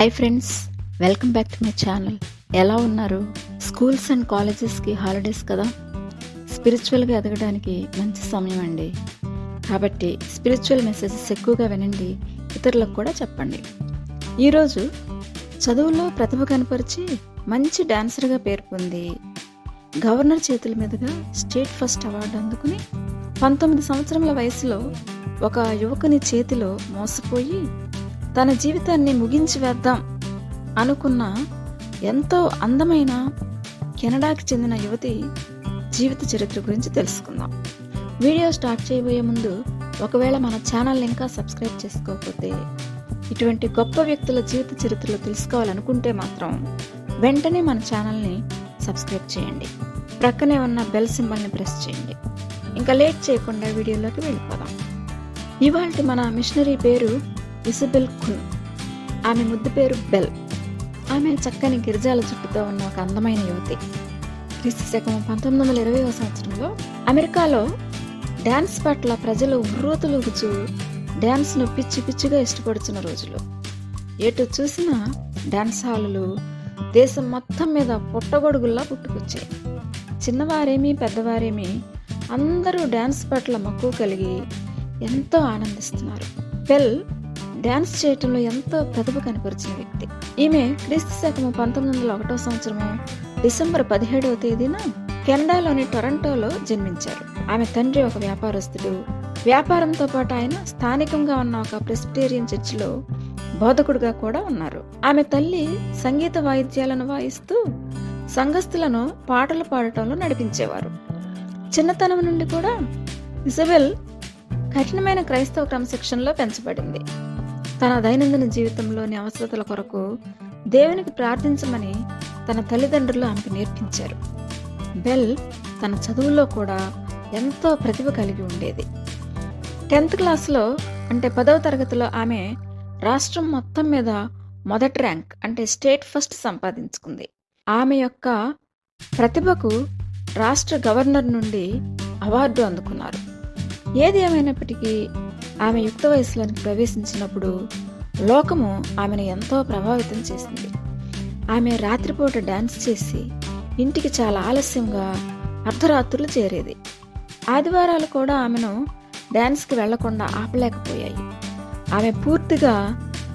Hi friends welcome back to my channel ఎలా ఉన్నారు? Schools and కాలేజెస్కి holidays కదా? స్పిరిచువల్గా ఎదగడానికి మంచి సమయం అండి. కాబట్టి స్పిరిచువల్ మెసేజెస్ ఎక్కువగా వినండి ఇతరులకు కూడా చెప్పండి. ఈరోజు చదువులో ప్రతిభ కనపరిచి మంచి డాన్సర్గా పేరు పొంది గవర్నర్ చేతుల మీదుగా స్టేట్ ఫస్ట్ అవార్డు అందుకుని పంతొమ్మిది సంవత్సరముల వయసులో ఒక యువకుని చేతిలో మోసపోయి తన జీవితాన్ని ముగించి వేద్దాం అనుకున్న ఎంతో అందమైన కెనడాకి చెందిన యువతి జీవిత చరిత్ర గురించి తెలుసుకుందాం. వీడియో స్టార్ట్ చేయబోయే ముందు ఒకవేళ మన ఛానల్ ఇంకా సబ్స్క్రైబ్ చేసుకోకపోతే ఇటువంటి గొప్ప వ్యక్తుల జీవిత చరిత్రలు తెలుసుకోవాలనుకుంటే మాత్రం వెంటనే మన ఛానల్ని సబ్స్క్రైబ్ చేయండి. ప్రక్కనే ఉన్న బెల్ సింబల్ని ప్రెస్ చేయండి. ఇంకా లేట్ చేయకుండా వీడియోలోకి వెళ్ళిపోదాం. ఇవాళ మన మిషనరీ పేరు ఇసబెల్ ఖున్. ఆమె ముద్దు పేరు బెల్. ఆమె చక్కని గిరిజాల చుట్టుతో ఉన్న ఒక అందమైన యువతి. క్రీస్తు శకం పంతొమ్మిది వందల ఇరవై సంవత్సరంలో అమెరికాలో డ్యాన్స్ పట్ల ప్రజలు ఉర్రూతలూగుచూ డ్యాన్స్ను పిచ్చి పిచ్చిగా ఇష్టపడుతున్న రోజులు. ఎటు చూసినా డ్యాన్స్ హాలులు దేశం మొత్తం మీద పుట్టగొడుగుల్లా పుట్టుకొచ్చాయి. చిన్నవారేమి పెద్దవారేమి అందరూ డ్యాన్స్ పట్ల మక్కువ కలిగి ఎంతో ఆనందిస్తున్నారు. బెల్ డ్యాన్స్ చేయటంలో ఎంతో ప్రతిభ కనపరిచిన వ్యక్తి. ఈమె క్రీస్తు శకము పంతొమ్మిది వందల ఒకటో సంవత్సరము డిసెంబర్ పదిహేడవ తేదీన కెనడాలోని టొరంటోలో జన్మించారు. ఆమె తండ్రి ఒక వ్యాపారస్తుడు. వ్యాపారంతో పాటు ఆయన స్థానికంగా ఉన్న ఒక ప్రెస్బిటేరియన్ చర్చిలో బోధకుడుగా కూడా ఉన్నారు. ఆమె తల్లి సంగీత వాయిద్యాలను వాయిస్తూ సంఘస్థులను పాటలు పాడటంలో నడిపించేవారు. చిన్నతనం నుండి కూడా ఇజబెల్ కఠినమైన క్రైస్తవ క్రమశిక్షణలో పెంచబడింది. తన దైనందిన జీవితంలోని అవసరతల కొరకు దేవునికి ప్రార్థించమని తన తల్లిదండ్రులు ఆమెకు నేర్పించారు. బెల్ తన చదువుల్లో కూడా ఎంతో ప్రతిభ కలిగి ఉండేది. టెన్త్ క్లాస్లో అంటే పదవ తరగతిలో ఆమె రాష్ట్రం మొత్తం మీద మొదటి ర్యాంక్ అంటే స్టేట్ ఫస్ట్ సంపాదించుకుంది. ఆమె యొక్క ప్రతిభకు రాష్ట్ర గవర్నర్ నుండి అవార్డు అందుకున్నారు. ఏది ఏమైనప్పటికీ ఆమె యుక్త వయసులోనికి ప్రవేశించినప్పుడు లోకము ఆమెను ఎంతో ప్రభావితం చేసింది. ఆమె రాత్రిపూట డాన్స్ చేసి ఇంటికి చాలా ఆలస్యంగా అర్ధరాత్రులు చేరేది. ఆదివారాలు కూడా ఆమెను డ్యాన్స్కి వెళ్ళకుండా ఆపలేకపోయాయి. ఆమె పూర్తిగా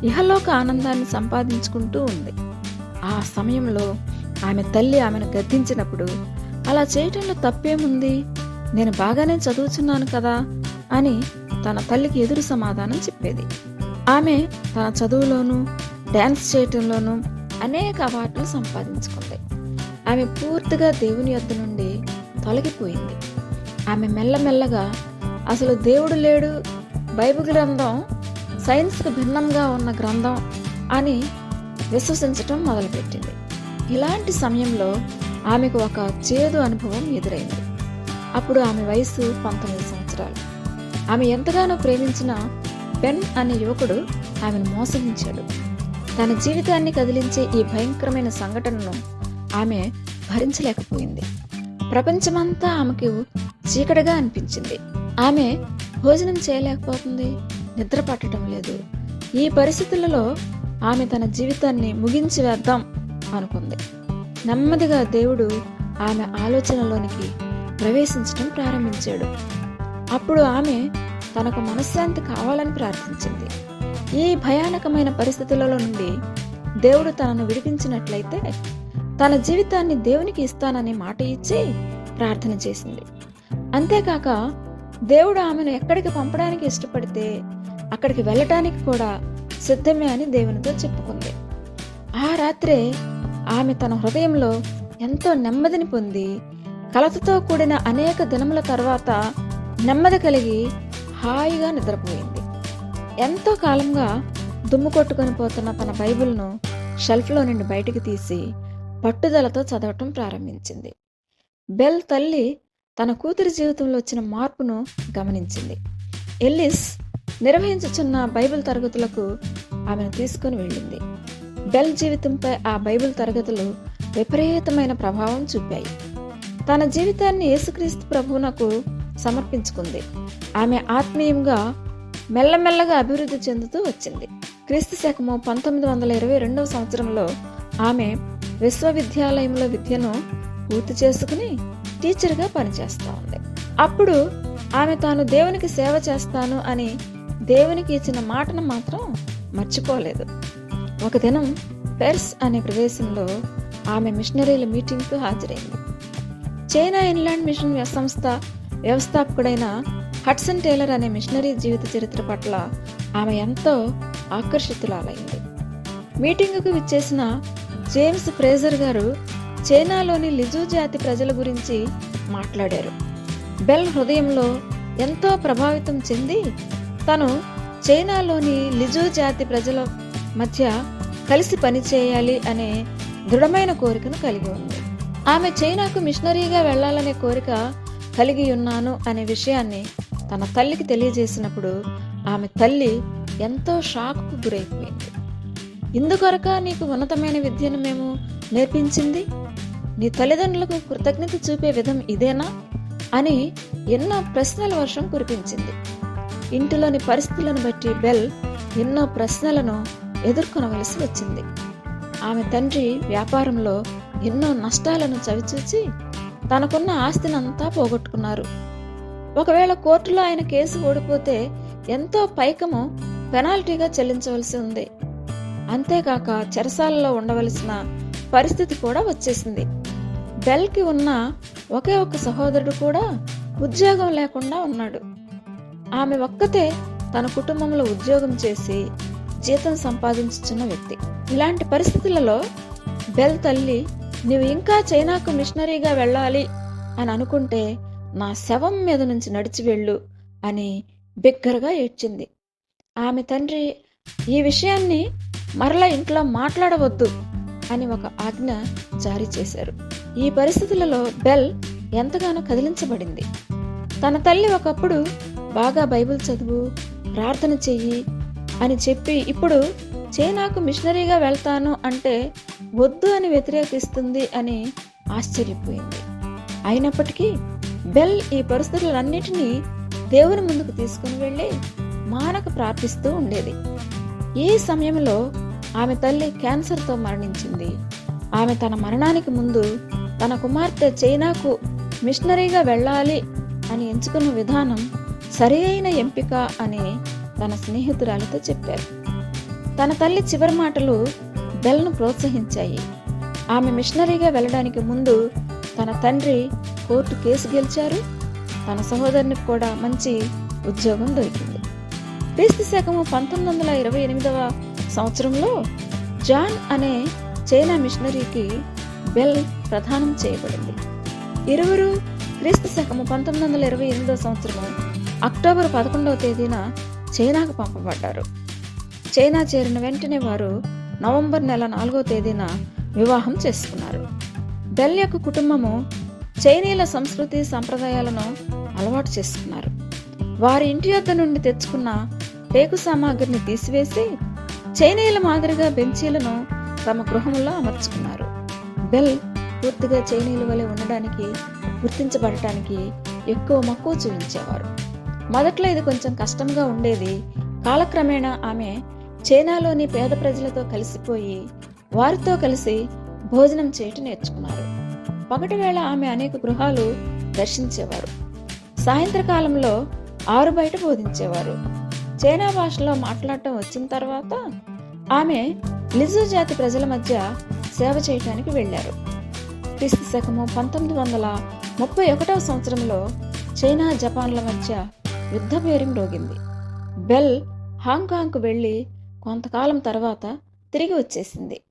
ఇహలోక ఆనందాన్ని సంపాదించుకుంటూ ఉంది. ఆ సమయంలో ఆమె తల్లి ఆమెను గద్దించినప్పుడు అలా చేయటంలో తప్పేముంది? నేను బాగానే చదువుచున్నాను కదా అని తన తల్లికి ఎదురు సమాధానం చెప్పేది. ఆమె తన చదువులోనూ డ్యాన్స్ చేయటంలోనూ అనేక అవార్డులు సంపాదించుకుంది. ఆమె పూర్తిగా దేవుని యొద్ద నుండి తొలగిపోయింది. ఆమె మెల్లమెల్లగా అసలు దేవుడు లేడు బైబిల్ గ్రంథం సైన్స్కు భిన్నంగా ఉన్న గ్రంథం అని విశ్వసించటం మొదలుపెట్టింది. ఇలాంటి సమయంలో ఆమెకు ఒక చేదు అనుభవం ఎదురైంది. అప్పుడు ఆమె వయసు పంతొమ్మిది సంవత్సరాలు. ఆమె ఎంతగానో ప్రేమించిన బెన్ అనే యువకుడు ఆమెను మోసగించాడు. తన జీవితాన్ని కదిలించే ఈ భయంకరమైన సంఘటనను ఆమె భరించలేకపోయింది. ప్రపంచమంతా ఆమెకు చీకటిగా అనిపించింది. ఆమె భోజనం చేయలేకపోతుంది నిద్ర పట్టడం లేదు. ఈ పరిస్థితులలో ఆమె తన జీవితాన్ని ముగించి వేద్దాం అనుకుంది. నెమ్మదిగా దేవుడు ఆమె ఆలోచనలోనికి ప్రవేశించడం ప్రారంభించాడు. అప్పుడు ఆమె తనకు మనశ్శాంతి కావాలని ప్రార్థించింది. ఈ భయానకమైన పరిస్థితులలో నుండి దేవుడు తనను విడిపించినట్లయితే తన జీవితాన్ని దేవునికి ఇస్తానని మాట ఇచ్చి ప్రార్థన చేసింది. అంతేకాక దేవుడు ఆమెను ఎక్కడికి పంపడానికి ఇష్టపడితే అక్కడికి వెళ్ళటానికి కూడా సిద్ధమే అని దేవునితో చెప్పుకుంది. ఆ రాత్రే ఆమె తన హృదయంలో ఎంతో నెమ్మదిని పొంది కలతతో కూడిన అనేక దినముల తర్వాత నెమ్మది కలిగి హాయిగా నిద్రపోయింది. ఎంతో కాలంగా దుమ్ము కొట్టుకొని పోతున్న తన బైబిల్ను షెల్ఫ్లో నుండి బయటికి తీసి పట్టుదలతో చదవటం ప్రారంభించింది. బెల్ తల్లి తన కూతురి జీవితంలో వచ్చిన మార్పును గమనించింది. ఎల్లిస్ నిర్వహించుచున్న బైబిల్ తరగతులకు ఆమెను తీసుకుని వెళ్ళింది. బెల్ జీవితంపై ఆ బైబిల్ తరగతులు విపరీతమైన ప్రభావం చూపాయి. తన జీవితాన్ని యేసుక్రీస్తు ప్రభువునకు సమర్పించుకుంది. ఆమె ఆత్మీయంగా మెల్లమెల్లగా అభివృద్ధి చెందుతూ వచ్చింది. క్రీస్తు శకము పంతొమ్మిది వందల ఇరవై రెండవ సంవత్సరంలో ఆమె విశ్వవిద్యాలయంలో విద్యను పూర్తి చేసుకుని టీచర్గా పనిచేస్తూ ఉంది. అప్పుడు ఆమె తాను దేవునికి సేవ చేస్తాను అని దేవునికి ఇచ్చిన మాటను మాత్రం మర్చిపోలేదు. ఒక దినం పెర్స్ అనే ప్రదేశంలో ఆమె మిషనరీల మీటింగ్కు హాజరైంది. చైనా ఇన్లాండ్ మిషన్ సంస్థ వ్యవస్థాపకుడైన హట్సన్ టేలర్ అనే మిషనరీ జీవిత చరిత్ర పట్ల ఆమె ఎంతో ఆకర్షితురాలైంది. మీటింగుకు విచ్చేసిన జేమ్స్ ఫ్రేజర్ గారు చైనాలోని లిజు జాతి ప్రజల గురించి మాట్లాడారు. బెల్ హృదయంలో ఎంతో ప్రభావితం చెంది తను చైనాలోని లిజు జాతి ప్రజల మధ్య కలిసి పనిచేయాలి అనే దృఢమైన కోరికను కలిగి ఉంది. ఆమె చైనాకు మిషనరీగా వెళ్ళాలనే కోరిక కలిగి ఉన్నాను అనే విషయాన్ని తన తల్లికి తెలియజేసినప్పుడు ఆమె తల్లి ఎంతో షాక్కు గురైపోయింది. ఇందుకొరక నీకు ఉన్నతమైన విద్యను మేము నేర్పించింది? నీ తల్లిదండ్రులకు కృతజ్ఞత చూపే విధం ఇదేనా? అని ఎన్నో ప్రశ్నల వర్షం కురిపించింది. ఇంటిలోని పరిస్థితులను బట్టి బెల్ ఎన్నో ప్రశ్నలను ఎదుర్కొనవలసి వచ్చింది. ఆమె తండ్రి వ్యాపారంలో ఎన్నో నష్టాలను చవిచూచి తనకున్న ఆస్తినంతా పోగొట్టుకున్నారు. ఒకవేళ కోర్టులో ఆయన కేసు ఓడిపోతే ఎంతో పైకము పెనాల్టీగా చెల్లించవలసి ఉంది. అంతేకాక చెరసాలలో ఉండవలసిన పరిస్థితి కూడా వచ్చేసింది. బెల్కి ఉన్న ఒకే ఒక్క సహోదరుడు కూడా ఉద్యోగం లేకుండా ఉన్నాడు. ఆమె ఒక్కతే తన కుటుంబంలో ఉద్యోగం చేసి జీతం సంపాదించుచున్న వ్యక్తి. ఇలాంటి పరిస్థితులలో బెల్ తల్లి నువ్వు ఇంకా చైనాకు మిషనరీగా వెళ్ళాలి అని అనుకుంటే నా శవం మీద నుంచి నడిచి వెళ్ళు అని బిగ్గరగా ఏడ్చింది. ఆమె తండ్రి ఈ విషయాన్ని మరలా ఇంట్లో మాట్లాడవద్దు అని ఒక ఆజ్ఞ జారీ చేశారు. ఈ పరిస్థితులలో బెల్ ఎంతగానో కదిలించబడింది. తన తల్లి ఒకప్పుడు బాగా బైబిల్ చదువు ప్రార్థన చెయ్యి అని చెప్పి ఇప్పుడు చైనాకు మిషనరీగా వెళ్తాను అంటే వద్దు అని వ్యతిరేకిస్తుంది అని ఆశ్చర్యపోయింది. అయినప్పటికీ బెల్ ఈ పరిస్థితులన్నిటినీ దేవుని ముందుకు తీసుకుని వెళ్ళి మానక ప్రార్థిస్తూ ఉండేది. ఈ సమయంలో ఆమె తల్లి క్యాన్సర్తో మరణించింది? ఆమె తన మరణానికి ముందు తన కుమార్తె చైనాకు మిషనరీగా వెళ్ళాలి అని ఎంచుకున్న విధానం సరి అయిన ఎంపిక అని తన స్నేహితురాలతో చెప్పారు. తన తల్లి చివరి మాటలు బెల్ను ప్రోత్సహించాయి. ఆమె మిషనరీగా వెళ్ళడానికి ముందు తన తండ్రి కోర్టు కేసు గెలిచారు. తన సహోదరునికి కూడా మంచి ఉద్యోగం దొరికింది. క్రీస్తు శకము పంతొమ్మిది వందల ఇరవై ఎనిమిదవ సంవత్సరంలో జాన్ అనే చైనా మిషనరీకి బెల్ ప్రదానం చేయబడింది. ఇరువురు క్రీస్తు శకము పంతొమ్మిది వందల ఇరవై ఎనిమిదవ సంవత్సరము అక్టోబర్ పదకొండవ తేదీన చైనాకు పంపబడ్డారు. చైనా చేరిన వెంటనే వారు నవంబర్ నెల నాలుగో తేదీన వివాహం చేసుకున్నారు. బెల్ యొక్క కుటుంబము చైనీయుల సంస్కృతి సంప్రదాయాలను అలవాటు చేసుకున్నారు. వారి ఇంటి వద్ద నుండి తెచ్చుకున్న టేకు సామాగ్రిని తీసివేసి చైనీయుల మాదిరిగా బెంచీలను తమ గృహంలో అమర్చుకున్నారు. బెల్ పూర్తిగా చైనీయుల వలె ఉండడానికి గుర్తించబడటానికి ఎక్కువ మక్కువ చూపించేవారు. మొదట్లో ఇది కొంచెం కష్టంగా ఉండేది. కాలక్రమేణా ఆమె చైనాలోని పేద ప్రజలతో కలిసిపోయి వారితో కలిసి భోజనం చేయటం నేర్చుకున్నారు. పగటి వేళ ఆమె అనేక గృహాలు దర్శించేవారు. సాయంత్రకాలంలో ఆరు బయట బోధించేవారు. చైనా భాషలో మాట్లాడటం వచ్చిన తర్వాత ఆమె లిజు జాతి ప్రజల మధ్య సేవ చేయటానికి వెళ్ళారు. క్రీస్తు శకము పంతొమ్మిది వందల ముప్పై ఒకటవ సంవత్సరంలో చైనా జపాన్ల మధ్య యుద్ధ బేరం రోగింది. బెల్ హాంకాంగ్కు వెళ్ళి కొంతకాలం తర్వాత తిరిగి వచ్చేసింది.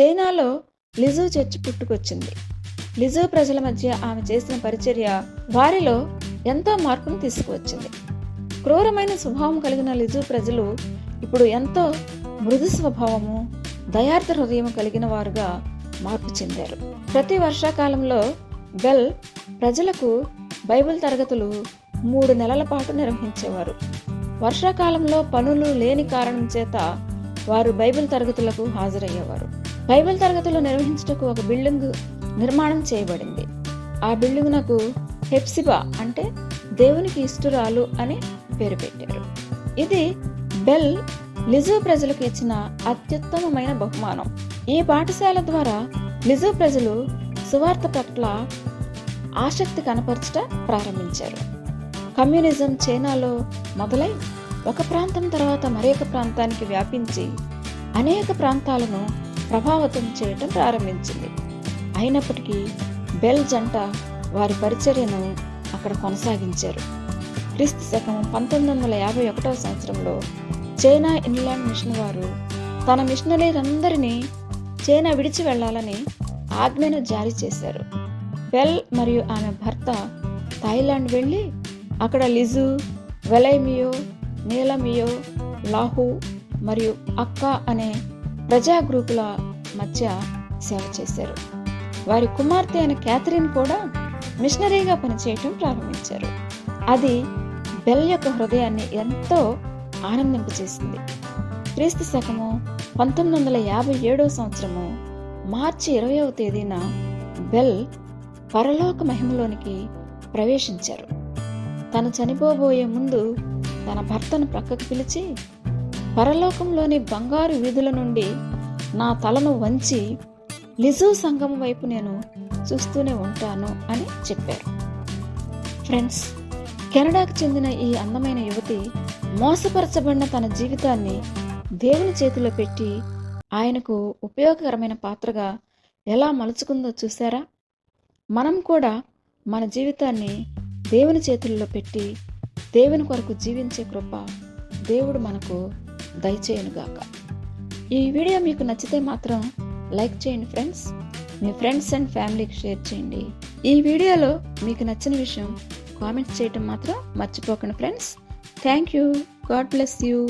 చైనాలో లిజు చర్చి పుట్టుకొచ్చింది. లిజు ప్రజల మధ్య ఆమె చేసిన పరిచర్య వారిలో ఎంతో మార్పును తీసుకువచ్చింది. క్రూరమైన స్వభావం కలిగిన లిజు ప్రజలు ఇప్పుడు ఎంతో మృదు స్వభావము దయార్థ హృదయం కలిగిన వారుగా మార్పు చెందారు. ప్రతి వర్షాకాలంలో బెల్ ప్రజలకు బైబిల్ తరగతులు మూడు నెలల పాటు నిర్వహించేవారు. వర్షాకాలంలో పనులు లేని కారణం చేత వారు బైబిల్ తరగతులకు హాజరయ్యేవారు. బైబిల్ తరగతులు నిర్వహించుటకు ఒక బిల్డింగ్ నిర్మాణం చేయబడింది. ఆ బిల్డింగ్ నాకు హెప్సిబా అంటే దేవునికి ఇష్టురాలు అని పేరు పెట్టారు. ఇది బెల్ లిజో ప్రజలకు ఇచ్చిన అత్యుత్తమమైన బహుమానం. ఈ పాఠశాల ద్వారా లిజో ప్రజలు సువార్త పట్ల ఆసక్తి కనపరచట ప్రారంభించారు. కమ్యూనిజం చైనాలో మొదలై ఒక ప్రాంతం తర్వాత మరొక ప్రాంతానికి వ్యాపించి అనేక ప్రాంతాలను ప్రభావితం చేయటం ప్రారంభించింది. అయినప్పటికీ బెల్ జంట వారి పరిచర్యను అక్కడ కొనసాగించారు. క్రీస్తు శకం పంతొమ్మిది వందల యాభై ఒకటవ సంవత్సరంలో చైనా ఇంగ్లాండ్ మిషన్ వారు తన మిషనరీలందరినీ చైనా విడిచి వెళ్ళాలని ఆజ్ఞను జారీ చేశారు. బెల్ మరియు ఆమె భర్త థాయిలాండ్ వెళ్ళి అక్కడ లిజు వెలైమియో నీలమియో లాహు మరియు అక్క అనే ప్రజా గ్రూపుల మధ్య సేవ చేశారు. వారి కుమార్తె అయిన క్యాథరిన్ కూడా మిషనరీగా పనిచేయటం ప్రారంభించారు. అది బెల్ యొక్క హృదయాన్ని ఎంతో ఆనందింపచేసింది క్రీస్తు శకము పంతొమ్మిది వందల యాభై ఏడవ సంవత్సరము మార్చి ఇరవయవ తేదీన బెల్ పరలోక మహిమలోనికి ప్రవేశించారు. తను చనిపోబోయే ముందు తన భర్తను ప్రక్కకు పిలిచి పరలోకంలోని బంగారు వీధుల నుండి నా తలను వంచి లిజు సంఘం వైపు నేను చూస్తూనే ఉంటాను అని చెప్పారు. ఫ్రెండ్స్ కెనడాకు చెందిన ఈ అందమైన యువతి మోసపరచబడిన తన జీవితాన్ని దేవుని చేతిలో పెట్టి ఆయనకు ఉపయోగకరమైన పాత్రగా ఎలా మలుచుకుందో చూసారా మనం కూడా మన జీవితాన్ని దేవుని చేతుల్లో పెట్టి దేవుని కొరకు జీవించే కృప దేవుడు మనకు దయచేయనుగాక. ఈ వీడియో మీకు నచ్చితే మాత్రం లైక్ చేయండి ఫ్రెండ్స్. మీ ఫ్రెండ్స్ అండ్ ఫ్యామిలీకి షేర్ చేయండి. ఈ వీడియోలో మీకు నచ్చిన విషయం కామెంట్స్ చేయటం మాత్రం మర్చిపోకండి friends. Thank you. God bless you.